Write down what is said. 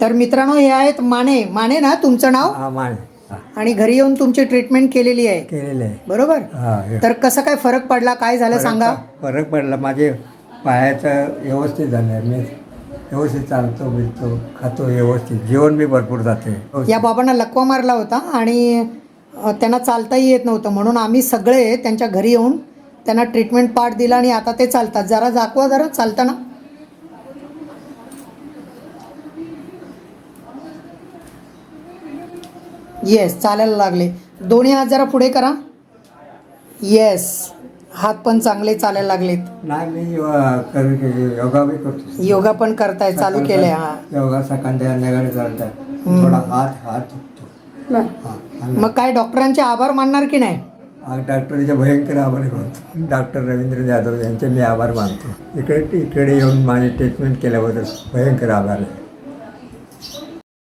तर मित्रांनो हे आहेत माने. माने ना तुमचं नाव? हा मान. हा, आणि घरी येऊन तुमची ट्रीटमेंट केलेली आहे. केलेलं आहे. बरोबर? हा हे. तर कसं काय फरक पडला? काय झालं सांगा. फरक पडला. माझे पायाचं व्यवस्थित झालं मी व्यवस्थित चालतो बिलतो खातो व्यवस्थित. जेवण बी भरपूर जाते. या बाबांना लकवा मारला होता आणि अ, त्यांना चालताही येत नव्हतं. म्हणून आम्ही सगळे त्यांच्या घरी येऊन त्यांना ट्रीटमेंट पार्ट दिला आणि आता ते चालतात. जरा दाखवा जरा चालताना. येस चालायला लागले. दोन्ही हात जरा पुढे करा. येस हात पण चांगले चालायला लागलेत. नाही मी यो- कर योगा बी करतो योगा पण करताय चालू केलंय हा. योगा सकाळी संध्याकाळी चालतात थोडा हात हात दुखतो. हा आणि मग काय डॉक्टरांचे आभार मानणार की नाही? हा डॉक्टरचे भयंकर आभार मानतो डॉक्टर रवींद्र जाधव यांचे मी आभार मानतो. इकडे इकडे येऊन माझी ट्रीटमेंट केल्याबद्दल भयंकर आभार आहे.